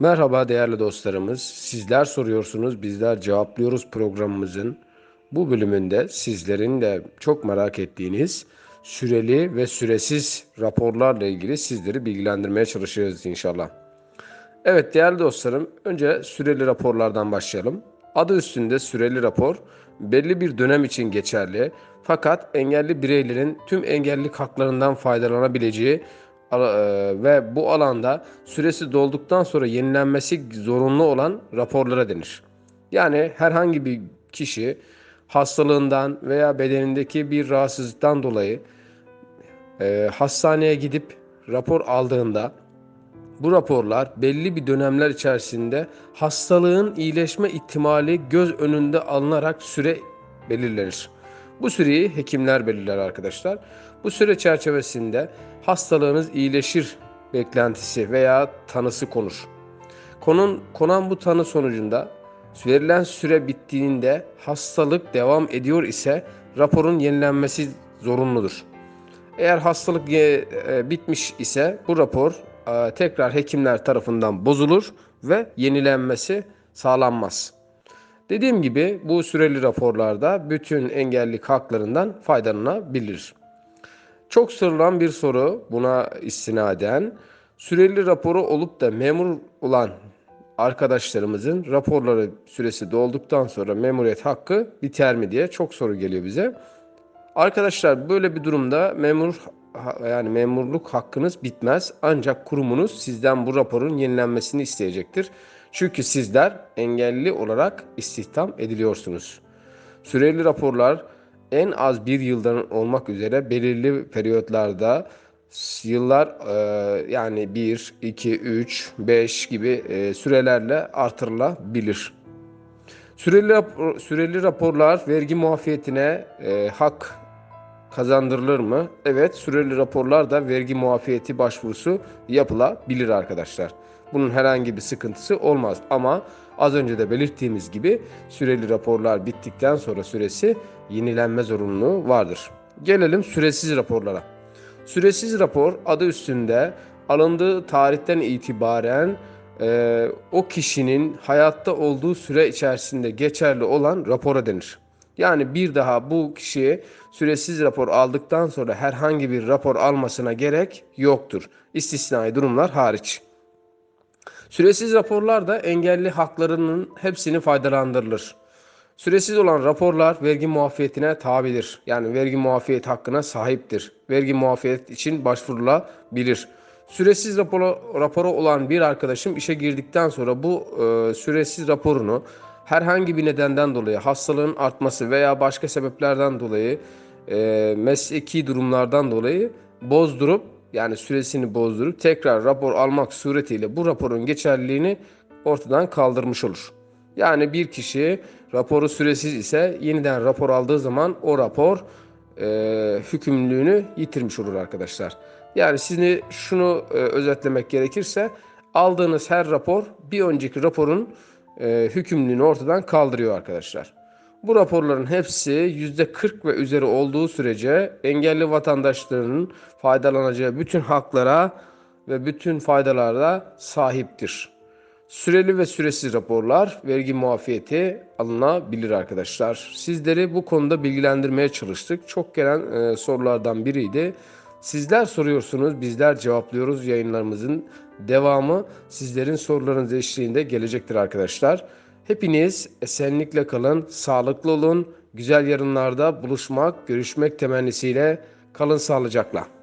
Merhaba değerli dostlarımız. Sizler soruyorsunuz, bizler cevaplıyoruz programımızın bu bölümünde sizlerin de çok merak ettiğiniz süreli ve süresiz raporlarla ilgili sizleri bilgilendirmeye çalışacağız inşallah. Evet değerli dostlarım, önce süreli raporlardan başlayalım. Adı üstünde süreli rapor belli bir dönem için geçerli fakat engelli bireylerin tüm engellilik haklarından faydalanabileceği ve bu alanda süresi dolduktan sonra yenilenmesi zorunlu olan raporlara denir. Yani herhangi bir kişi hastalığından veya bedenindeki bir rahatsızlıktan dolayı e, hastaneye gidip rapor aldığında bu raporlar belli bir dönemler içerisinde hastalığın iyileşme ihtimali göz önünde alınarak süre belirlenir. Bu süreyi hekimler belirler arkadaşlar. Bu süre çerçevesinde hastalığınız iyileşir beklentisi veya tanısı konur. Konun, konan bu tanı sonucunda verilen süre bittiğinde hastalık devam ediyor ise raporun yenilenmesi zorunludur. Eğer hastalık e, bitmiş ise bu rapor e, tekrar hekimler tarafından bozulur ve yenilenmesi sağlanmaz. Dediğim gibi bu süreli raporlarda bütün engellilik haklarından faydalanabilir. Çok sorulan bir soru buna istinaden süreli raporu olup da memur olan arkadaşlarımızın raporları süresi dolduktan sonra memuriyet hakkı biter mi diye çok soru geliyor bize. Arkadaşlar böyle bir durumda memur yani memurluk hakkınız bitmez ancak kurumunuz sizden bu raporun yenilenmesini isteyecektir. Çünkü sizler engelli olarak istihdam ediliyorsunuz. Süreli raporlar en az bir yıldan olmak üzere belirli periyotlarda yıllar e, yani 1, 2, 3, 5 gibi e, sürelerle artırılabilir. Süreli, rapor, süreli raporlar vergi muafiyetine e, hak kazandırılır mı? Evet, süreli raporlar da vergi muafiyeti başvurusu yapılabilir arkadaşlar. Bunun herhangi bir sıkıntısı olmaz ama az önce de belirttiğimiz gibi süreli raporlar bittikten sonra süresi yenilenme zorunluluğu vardır. Gelelim süresiz raporlara. Süresiz rapor adı üstünde alındığı tarihten itibaren e, o kişinin hayatta olduğu süre içerisinde geçerli olan rapora denir. Yani bir daha bu kişi süresiz rapor aldıktan sonra herhangi bir rapor almasına gerek yoktur. İstisnai durumlar hariç. Süresiz raporlar da engelli haklarının hepsini faydalandırılır. Süresiz olan raporlar vergi muafiyetine tabidir. Yani vergi muafiyet hakkına sahiptir. Vergi muafiyet için başvurulabilir. Süresiz raporu, raporu olan bir arkadaşım işe girdikten sonra bu e, süresiz raporunu herhangi bir nedenden dolayı hastalığın artması veya başka sebeplerden dolayı e, mesleki durumlardan dolayı bozdurup yani süresini bozdurup tekrar rapor almak suretiyle bu raporun geçerliliğini ortadan kaldırmış olur. Yani bir kişi raporu süresiz ise yeniden rapor aldığı zaman o rapor e, hükümlülüğünü yitirmiş olur arkadaşlar. Yani sizi şunu e, özetlemek gerekirse aldığınız her rapor bir önceki raporun e, hükümlülüğünü ortadan kaldırıyor arkadaşlar. Bu raporların hepsi %40 ve üzeri olduğu sürece engelli vatandaşlarının faydalanacağı bütün haklara ve bütün faydalara sahiptir. Süreli ve süresiz raporlar vergi muafiyeti alınabilir arkadaşlar. Sizleri bu konuda bilgilendirmeye çalıştık. Çok gelen e, sorulardan biriydi. Sizler soruyorsunuz, bizler cevaplıyoruz yayınlarımızın devamı sizlerin sorularınız eşliğinde gelecektir arkadaşlar. Hepiniz esenlikle kalın, sağlıklı olun. Güzel yarınlarda buluşmak, görüşmek temennisiyle kalın sağlıcakla.